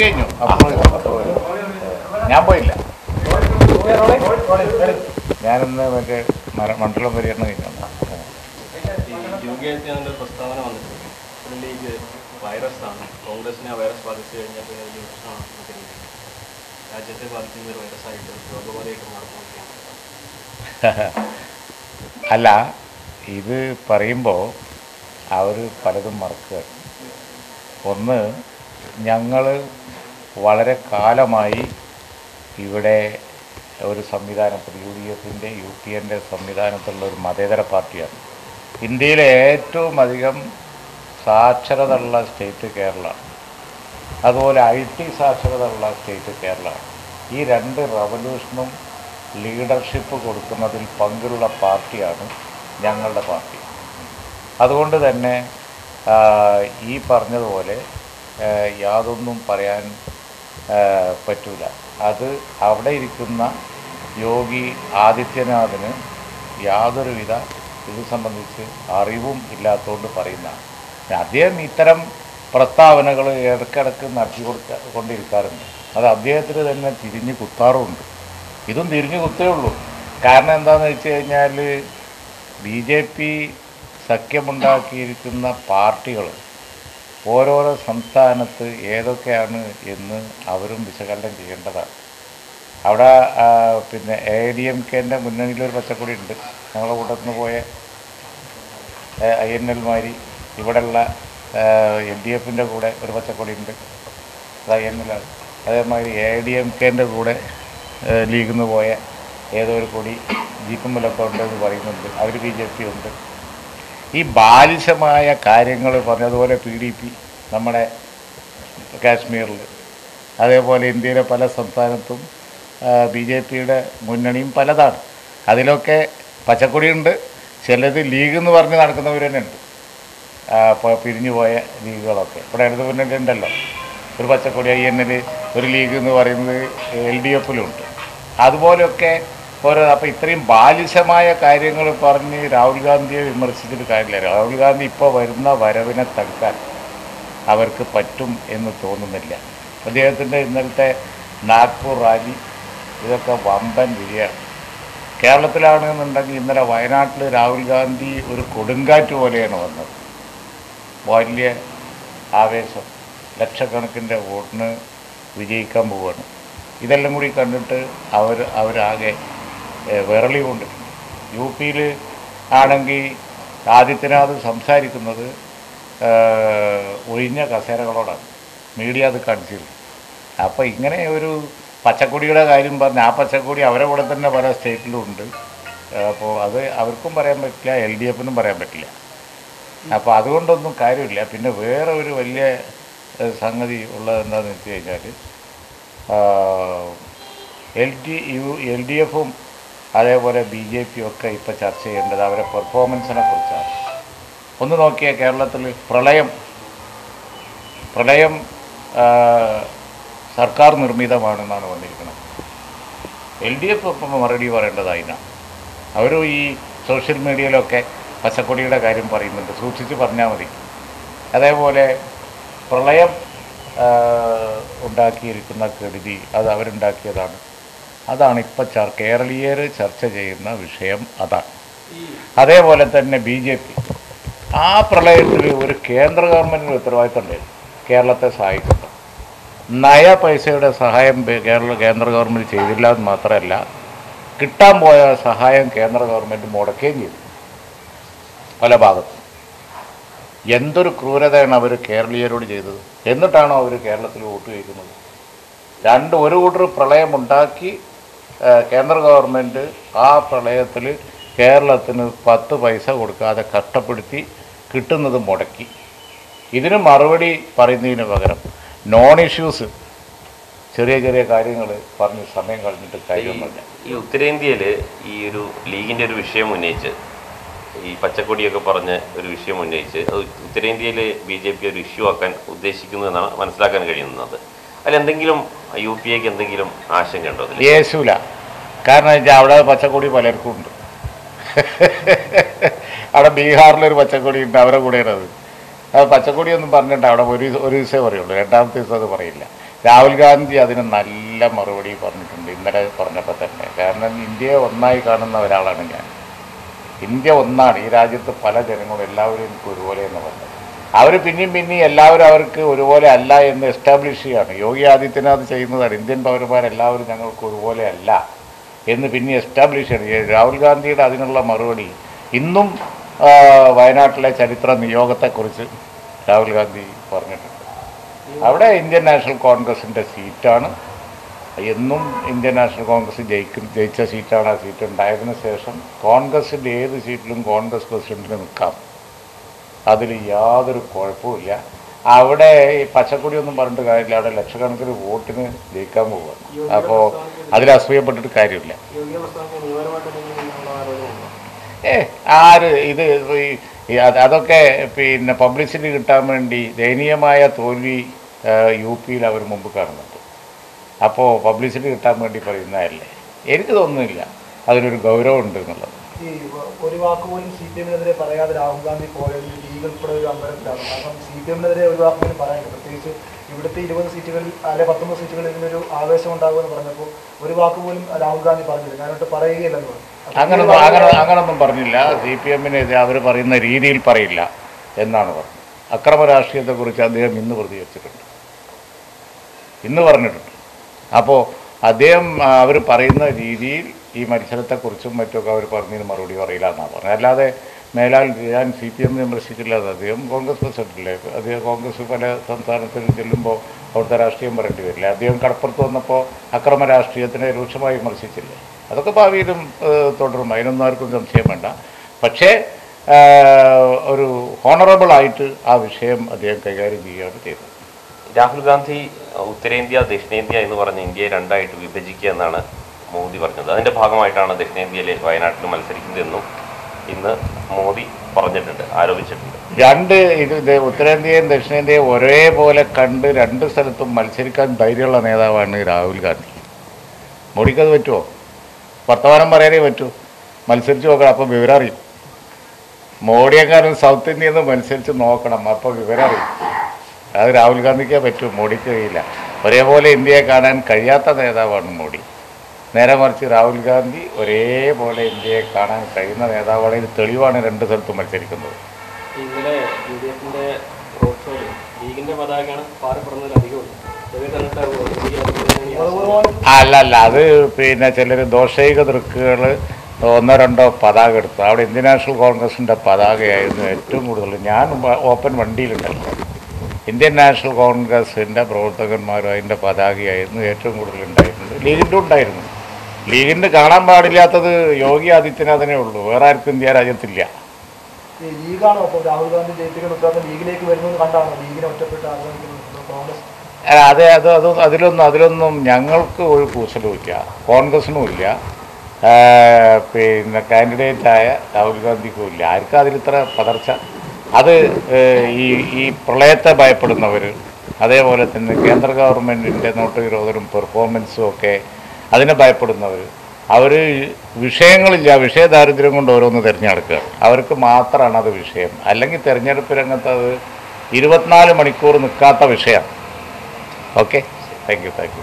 കഴിഞ്ഞു. ഞാൻ പോയില്ല. ഞാനിന്ന് മറ്റേ മര- മണ്ഡലം പര്യടനം കഴിഞ്ഞു. പ്രസ്താവന വന്നിട്ടുണ്ട്. ലീഗ് വൈറസ് ആണ് കോൺഗ്രസിനെ വൈറസ് ബാധിച്ചു കഴിഞ്ഞാൽ പിന്നെ വലിയ പ്രശ്നമാണ് എന്നൊക്കെ രീതിയിൽ. രാജ്യത്തെ ബാധിക്കുന്ന ഒരു വൈറസ് ആയിട്ട് രോഗബാധയായിട്ട് മാറുന്നൊക്കെയാണ് അല്ല ഇത് പറയുമ്പോൾ അവർ പലതും മറക്കുക. ഒന്ന് ഞങ്ങൾ വളരെ കാലമായി ഇവിടെ ഒരു സംവിധാനത്തിൽ യു ഡി എഫിന്റെ യു പി എന്റെ സംവിധാനത്തിലുള്ള ഒരു മതേതര പാർട്ടിയാണ്. ഇന്ത്യയിലെ ഏറ്റവും അധികം സാക്ഷരത ഉള്ള സ്റ്റേറ്റ് കേരളമാണ്. അതുപോലെ ഐ ടി സാക്ഷരത ഉള്ള സ്റ്റേറ്റ് കേരളമാണ്. ഈ രണ്ട് റവല്യൂഷനും ലീഡർഷിപ്പ് കൊടുക്കുന്നതിൽ പങ്കുള്ള പാർട്ടിയാണ് ഞങ്ങളുടെ പാർട്ടി. അതുകൊണ്ട് തന്നെ ഈ പറഞ്ഞതുപോലെ യാതൊന്നും പറയാൻ പറ്റൂല. അത് അവിടെ ഇരിക്കുന്ന യോഗി ആദിത്യനാഥന് യാതൊരുവിധ ഇത് സംബന്ധിച്ച് അറിവും ഇല്ലാത്തതുകൊണ്ട് പറയുന്നതാണ്. അദ്ദേഹം ഇത്തരം പ്രസ്താവനകൾ ഇടയ്ക്കിടയ്ക്ക് നടത്തി കൊടുക്ക കൊണ്ടിരിക്കാറുണ്ട്. അത് അദ്ദേഹത്തിന് തന്നെ തിരിഞ്ഞു കുത്താറുമുണ്ട്. ഇതും തിരിഞ്ഞു കുത്തേ ഉള്ളൂ. കാരണം എന്താണെന്ന് വെച്ച് കഴിഞ്ഞാൽ ബി ജെ പി സഖ്യമുണ്ടാക്കിയിരിക്കുന്ന പാർട്ടികൾ ഓരോരോ സംസ്ഥാനത്ത് ഏതൊക്കെയാണ് എന്ന് അവരും വിശകലനം ചെയ്യേണ്ടതാണ്. അവിടെ പിന്നെ എ ഡി എം കെന്റെ മുന്നണിയിലൊരു പച്ചക്കൊടി ഉണ്ട് ഞങ്ങളുടെ കൂട്ടത്തിൽ നിന്ന് പോയ ഐ എൻ എൽമാരി ഇവിടെയുള്ള എൽ ഡി എഫിന്റെ കൂടെ ഒരു പച്ചക്കൊടി ഉണ്ട് അത് ഐ എൻ എല്ലാണ് അതേമാതിരി എ ഡി എം കെന്റെ കൂടെ ലീഗിൽ നിന്ന് പോയ ഏതോ ഒരു കൊടി ജീപ്പുമ്പിലൊക്കെ ഉണ്ടെന്ന് പറയുന്നുണ്ട്. അവർ ബി ജെ പി ഉണ്ട്. ഈ ബാലിശമായ കാര്യങ്ങൾ പറഞ്ഞതുപോലെ പി ഡി പി നമ്മുടെ കാശ്മീരിൽ അതേപോലെ ഇന്ത്യയിലെ പല സംസ്ഥാനത്തും ബി ജെ പിയുടെ മുന്നണിയും പലതാണ്. അതിലൊക്കെ പച്ചക്കൊടിയുണ്ട്. ചിലത് ലീഗ് എന്ന് പറഞ്ഞ് നടക്കുന്നവർ തന്നെ ഉണ്ട് പിരിഞ്ഞു പോയ ലീഗുകളൊക്കെ. ഇവിടെ ഇടത് മുന്നണി ഉണ്ടല്ലോ ഒരു പച്ചക്കൊടി ഐ എൻ എൽ ഒരു ലീഗ് എന്ന് പറയുന്നത് എൽ ഡി എഫിലുണ്ട്. അതുപോലെയൊക്കെ ഓരോ അപ്പോൾ ഇത്രയും ബാലിശമായ കാര്യങ്ങൾ പറഞ്ഞ് രാഹുൽ ഗാന്ധിയെ വിമർശിച്ചിട്ട് കാര്യമില്ല. രാഹുൽ ഗാന്ധി ഇപ്പോൾ വരുന്ന വരവിനെ തടുക്കാൻ അവർക്ക് പറ്റും എന്ന് തോന്നുന്നില്ല. അദ്ദേഹത്തിന്റെ ഇന്നലത്തെ നാഗ്പൂർ റാലി ഇതൊക്കെ വമ്പൻ വിജയമാണ് കേരളത്തിലാണെന്നുണ്ടെങ്കിൽ ഇന്നലെ വയനാട്ടിൽ രാഹുൽ ഗാന്ധി ഒരു കൊടുങ്കാറ്റ് പോലെയാണ് വന്നത്. വലിയ ആവേശം. ലക്ഷക്കണക്കിന്റെ വോട്ടിന് വിജയിക്കാൻ പോവുകയാണ് ഇതെല്ലാം കൂടി കണ്ടിട്ട് അവർ അവരാകെ കൊണ്ടിട്ടുണ്ട് യു പിയിൽ ആണെങ്കിൽ ആദിത്യനാഥ് സംസാരിക്കുന്നത് ഒഴിഞ്ഞ കസേരകളോടാണ്. മീഡിയ അത് കാണിച്ചിരുന്നു അപ്പോൾ ഇങ്ങനെ ഒരു പച്ചക്കൊടിയുടെ കാര്യം പറഞ്ഞ് ആ പച്ചക്കൊടി അവരെ കൂടെ തന്നെ പല സ്റ്റേറ്റിലും ഉണ്ട്. അപ്പോൾ അത് അവർക്കും പറയാൻ പറ്റില്ല എൽ ഡി എഫിനും പറയാൻ പറ്റില്ല. അപ്പോൾ അതുകൊണ്ടൊന്നും കാര്യമില്ല. പിന്നെ വേറെ ഒരു വലിയ സംഗതി ഉള്ളത് എന്താണെന്ന് വെച്ച് കഴിഞ്ഞാൽ L D U L D എഫും അതേപോലെ ബി ജെ ഒക്കെ ഇപ്പോൾ ചർച്ച ചെയ്യേണ്ടത് അവരെ പെർഫോമൻസിനെ കുറിച്ചാണ്. ഒന്ന് നോക്കിയ കേരളത്തിൽ പ്രളയം പ്രളയം സർക്കാർ നിർമ്മിതമാണെന്നാണ് വന്നിരിക്കുന്നത്. എൽ ഡി എഫ് ഇപ്പം മറുപടി പറയേണ്ടത് അവരും ഈ സോഷ്യൽ മീഡിയയിലൊക്കെ പച്ചക്കൊടിയുടെ കാര്യം പറയുന്നുണ്ട്. സൂക്ഷിച്ച് പറഞ്ഞാൽ മതി. അതേപോലെ പ്രളയം ഉണ്ടാക്കിയിരിക്കുന്ന കെടുതി അത് അവരുണ്ടാക്കിയതാണ്. അതാണ് ഇപ്പം ചർ കേരളീയർ ചർച്ച ചെയ്യുന്ന വിഷയം അതാണ് അതേപോലെ തന്നെ ബി ജെ പി. ആ പ്രളയത്തിൽ ഒരു കേന്ദ്ര ഗവൺമെന്റിന് ഉത്തരവാദിത്തം ഉണ്ടായിരുന്നു കേരളത്തെ സഹായിക്കുന്നത് നയ പൈസയുടെ സഹായം കേരള കേന്ദ്ര ഗവൺമെന്റ് ചെയ്തില്ല എന്ന് മാത്രമല്ല കിട്ടാൻ പോയ സഹായം കേന്ദ്ര ഗവൺമെന്റ് മുടക്കുകയും ചെയ്തു. പല ഭാഗത്തും. എന്തൊരു ക്രൂരതയാണ് അവർ കേരളീയരോട് ചെയ്തത്? എന്നിട്ടാണോ അവർ കേരളത്തിൽ വോട്ട് ചോദിക്കുന്നത്? രണ്ട് ഒരു കൂട്ടർ പ്രളയം ഉണ്ടാക്കി ആ, കേന്ദ്ര ഗവൺമെന്റ് ആ പ്രളയത്തിൽ കേരളത്തിന് പത്ത് പൈസ കൊടുക്കാതെ കഷ്ടപ്പെടുത്തി കിട്ടുന്നത് മുടക്കി. ഇതിന് മറുപടി പറയുന്നതിന് പകരം നോൺ ഇഷ്യൂസ് ചെറിയ ചെറിയ കാര്യങ്ങൾ പറഞ്ഞ് സമയം കളഞ്ഞിട്ട് കാര്യമൊന്നുമില്ല. ഈ ഉത്തരേന്ത്യയിൽ ഈ ഒരു ലീഗിന്റെ ഒരു വിഷയം ഉന്നയിച്ച് ഈ പച്ചക്കൊടിയൊക്കെ പറഞ്ഞ് ഒരു വിഷയം ഉന്നയിച്ച് അത് ഉത്തരേന്ത്യയിൽ ബി ജെ പി ഒരു ഇഷ്യൂ ആക്കാൻ ഉദ്ദേശിക്കുന്നു എന്നാണ് മനസ്സിലാക്കാൻ കഴിയുന്നത്. അതിലെന്തെങ്കിലും യു പി എക്ക് എന്തെങ്കിലും അതിൽ യേശുല കാരണം വെച്ചാൽ അവിടെ പച്ചക്കൊടി പലർക്കും ഉണ്ട്. അവിടെ ബീഹാറിലൊരു പച്ചക്കൊടി ഉണ്ട് അവരെ കൂടെ അത്. അത് പച്ചക്കൊടി ഒന്നും പറഞ്ഞിട്ട് അവിടെ ഒരു ഒരു ദിവസമേ പറയുള്ളൂ. രണ്ടാമത്തെ ദിവസം അത് പറയില്ല. രാഹുൽ ഗാന്ധി അതിന് നല്ല മറുപടി പറഞ്ഞിട്ടുണ്ട് ഇന്നലെ പറഞ്ഞപ്പോൾ തന്നെ. കാരണം ഇന്ത്യയെ ഒന്നായി കാണുന്ന ഒരാളാണ് ഞാൻ. ഇന്ത്യ ഒന്നാണ്. ഈ രാജ്യത്ത് പല ജനങ്ങളും എല്ലാവരും എനിക്ക് ഒരുപോലെ എന്ന് പറഞ്ഞത്. അവർ പിന്നെയും പിന്നെയും എല്ലാവരും അവർക്ക് ഒരുപോലെ അല്ല എന്ന് എസ്റ്റാബ്ലിഷ് ചെയ്യുകയാണ് യോഗി ആദിത്യനാഥ് ചെയ്യുന്നതാണ്. ഇന്ത്യൻ പൗരന്മാരെല്ലാവരും ഞങ്ങൾക്ക് ഒരുപോലെ അല്ല എന്ന് പിന്നെ എസ്റ്റാബ്ലിഷ് ചെയ്യണം. രാഹുൽ ഗാന്ധിയുടെ അതിനുള്ള മറുപടി ഇന്നും വയനാട്ടിലെ ചരിത്ര നിയോഗത്തെക്കുറിച്ച് രാഹുൽ ഗാന്ധി പറഞ്ഞിട്ടുണ്ട്. അവിടെ ഇന്ത്യൻ നാഷണൽ കോൺഗ്രസിന്റെ സീറ്റാണ്. എന്നും ഇന്ത്യൻ നാഷണൽ കോൺഗ്രസ് ജയിക്കും ജയിച്ച സീറ്റാണ് ആ സീറ്റ്. ഉണ്ടായതിനു ശേഷം കോൺഗ്രസിന്റെ ഏത് സീറ്റിലും കോൺഗ്രസ് പ്രസിഡന്റിന് നിൽക്കാം. അതിൽ യാതൊരു കുഴപ്പമില്ല അവിടെ ഈ പച്ചക്കൊടിയൊന്നും പറഞ്ഞിട്ട് കാര്യമില്ല. അവിടെ ലക്ഷക്കണക്കിന് വോട്ടിന് ജയിക്കാൻ പോവുക. അപ്പോൾ അതിൽ അസൂയപ്പെട്ടിട്ട് കാര്യമില്ല. ഏ ആര് ഇത് അതൊക്കെ പിന്നെ പബ്ലിസിറ്റി കിട്ടാൻ വേണ്ടി ദയനീയമായ തോൽവി യു പിയിൽ അവർ മുമ്പ് കാണുന്നുണ്ട്. അപ്പോൾ പബ്ലിസിറ്റി കിട്ടാൻ വേണ്ടി പറയുന്നതല്ലേ? എനിക്ക് തോന്നുന്നില്ല. അതിനൊരു ഗൗരവം ഉണ്ട് എന്നുള്ളത്. ഈ ഒരു വാക്ക് പോലും സി പി എമ്മിനെതിരെ പറയാതെ രാഹുൽ ഗാന്ധി പോയത് ലീഗ് ഉൾപ്പെടെ ഒരു അമ്പലത്തിലാണ്. കാരണം സി പി എമ്മിനെതിരെ ഒരു വാക്ക് പോലും പറയാനില്ല. പ്രത്യേകിച്ച് ഇവിടുത്തെ ഇരുപത് സീറ്റുകളിൽ അല്ലെ പത്തൊമ്പത് സീറ്റുകളിൽ ഇതിനൊരു ആവേശം ഉണ്ടാകുമെന്ന് പറഞ്ഞപ്പോൾ ഒരു വാക്ക് പോലും രാഹുൽ ഗാന്ധി പറഞ്ഞില്ല. ഞാനോട്ട് പറയുകയില്ലെന്ന് പറഞ്ഞു. അങ്ങനെ അങ്ങനെ അങ്ങനൊന്നും പറഞ്ഞില്ല. സി പി എമ്മിനെതിരെ അവർ പറയുന്ന രീതിയിൽ പറയില്ല എന്നാണ് പറഞ്ഞത്. അക്രമ രാഷ്ട്രീയത്തെക്കുറിച്ച് അദ്ദേഹം ഇന്ന് പ്രതികരിച്ചിട്ടുണ്ട്. ഇന്ന് പറഞ്ഞിട്ടുണ്ട്. അപ്പോൾ അദ്ദേഹം അവർ പറയുന്ന രീതിയിൽ ഈ മത്സരത്തെക്കുറിച്ചും മറ്റുമൊക്കെ അവർ പറഞ്ഞതിന് മറുപടി പറയില്ല എന്നാണ് പറഞ്ഞത്. അല്ലാതെ മേലാൽ ഞാൻ സി പി എമ്മിനെ വിമർശിച്ചില്ല അത് അദ്ദേഹം കോൺഗ്രസ് പ്രസിഡന്റല്ലേ. അദ്ദേഹം കോൺഗ്രസ് പല സംസ്ഥാനത്തിൽ ചെല്ലുമ്പോൾ അവിടുത്തെ രാഷ്ട്രീയം പറയേണ്ടി വരില്ല. അദ്ദേഹം കടപ്പുറത്ത് വന്നപ്പോൾ അക്രമ രാഷ്ട്രീയത്തിനെ രൂക്ഷമായി വിമർശിച്ചില്ലേ. അതൊക്കെ ഭാവിയിലും തുടരും. അതിനൊന്നും ആർക്കും സംശയം വേണ്ട. പക്ഷേ ഒരു ഹോണറബിൾ ആയിട്ട് ആ വിഷയം അദ്ദേഹം കൈകാര്യം ചെയ്യുകയാണ് ചെയ്തത്. രാഹുൽ ഗാന്ധി ഉത്തരേന്ത്യ ദക്ഷിണേന്ത്യ എന്ന് പറഞ്ഞ് ഇന്ത്യയെ രണ്ടായിട്ട് വിഭജിക്കുക എന്നാണ് മോദി പറഞ്ഞത്. അതിന്റെ ഭാഗമായിട്ടാണ് ദക്ഷിണേന്ത്യയിലെ വയനാട്ടിൽ മത്സരിക്കുന്നതെന്നും ഇന്ന് മോദി പറഞ്ഞിട്ടുണ്ട് ആരോപിച്ചിട്ടുണ്ട്. രണ്ട് ഇത് ഉത്തരേന്ത്യയും ദക്ഷിണേന്ത്യയും ഒരേപോലെ കണ്ട് രണ്ട് സ്ഥലത്തും മത്സരിക്കാൻ ധൈര്യമുള്ള നേതാവാണ് രാഹുൽ ഗാന്ധി. മോഡിക്കത് പറ്റുമോ വർത്തമാനം പറയാനേ പറ്റൂ. മത്സരിച്ച് നോക്കണം അപ്പോൾ വിവരം അറിയും മോഡിയെക്കാരും സൗത്ത് ഇന്ത്യയിൽ നിന്ന് മത്സരിച്ച് നോക്കണം അപ്പോൾ വിവരം അറിയും അത് രാഹുൽ ഗാന്ധിക്കേ പറ്റൂ മോഡിക്ക് കഴിയില്ല ഒരേപോലെ ഇന്ത്യയെ കാണാൻ കഴിയാത്ത നേതാവാണ് മോഡി നേരെ മറിച്ച് രാഹുൽ ഗാന്ധി ഒരേപോലെ ഇന്ത്യയെ കാണാൻ കഴിയുന്ന നേതാവാണ്. ഇത് തെളിവാണ് രണ്ട് സ്ഥലത്തും മത്സരിക്കുന്നത്. ഇന്നലെ യു ഡി എഫിന്റെ റോഡ് ഷോയിൽ ലീഗിന്റെ പതാകയാണ് പാറപ്പെടുന്നതിൽ അല്ല അല്ല. അത് പിന്നെ ചിലർ ദോഷൈക ദൃക്കുകൾ ഒന്നോ രണ്ടോ പതാക എടുത്തു. അവിടെ ഇന്ത്യൻ നാഷണൽ കോൺഗ്രസിന്റെ പതാകയായിരുന്നു ഏറ്റവും കൂടുതൽ. ഞാൻ ഓപ്പൺ വണ്ടിയിലുണ്ടല്ലോ. ഇന്ത്യൻ നാഷണൽ കോൺഗ്രസിന്റെ പ്രവർത്തകന്മാരും അതിന്റെ പതാകയായിരുന്നു ഏറ്റവും കൂടുതൽ ഉണ്ടായിരുന്നത്. ലീഗിന്റെ ഉണ്ടായിരുന്നു. ലീഗിന്റെ കാണാൻ പാടില്ലാത്തത് യോഗി ആദിത്യനാഥിനെ ഉള്ളൂ. വേറെ ആർക്കും ഇന്ത്യ രാജ്യത്തില്ല. ഈ ലീഗാണോ? അപ്പോൾ രാഹുൽ ഗാന്ധി ജയിപ്പിക്കുന്ന ഉത്തരവാദിത്തം ലീഗിലേക്ക് വരുന്നത് കണ്ടാണോ? ലീഗിനെ ഒറ്റപ്പെട്ട് കോൺഗ്രസ്? അത് അത് അത് അതിലൊന്നും അതിലൊന്നും ഞങ്ങൾക്ക് ഒരു കൂസലുമില്ല കോൺഗ്രസിനും ഇല്ല. പിന്നെ കാൻഡിഡേറ്റായ രാഹുൽ ഗാന്ധിക്കും ഇല്ല. ആർക്കും അതിലിത്ര പതർച്ച? അത് ഈ ഈ പ്രളയത്തെ ഭയപ്പെടുന്നവർ അതേപോലെ തന്നെ കേന്ദ്ര ഗവൺമെന്റിന്റെ നോട്ട് വിരോധനും പെർഫോമൻസും ഒക്കെ അതിനെ ഭയപ്പെടുന്നവർ അവർ വിഷയങ്ങളില്ല വിഷയദാരിദ്ര്യം കൊണ്ട് ഓരോന്ന് തിരഞ്ഞെടുക്കുക. അവർക്ക് മാത്രമാണ് അത് വിഷയം. അല്ലെങ്കിൽ തിരഞ്ഞെടുപ്പ് രംഗത്ത് അത് ഇരുപത്തിനാല് മണിക്കൂർ നിൽക്കാത്ത വിഷയമാണ് okay? Thank you thank you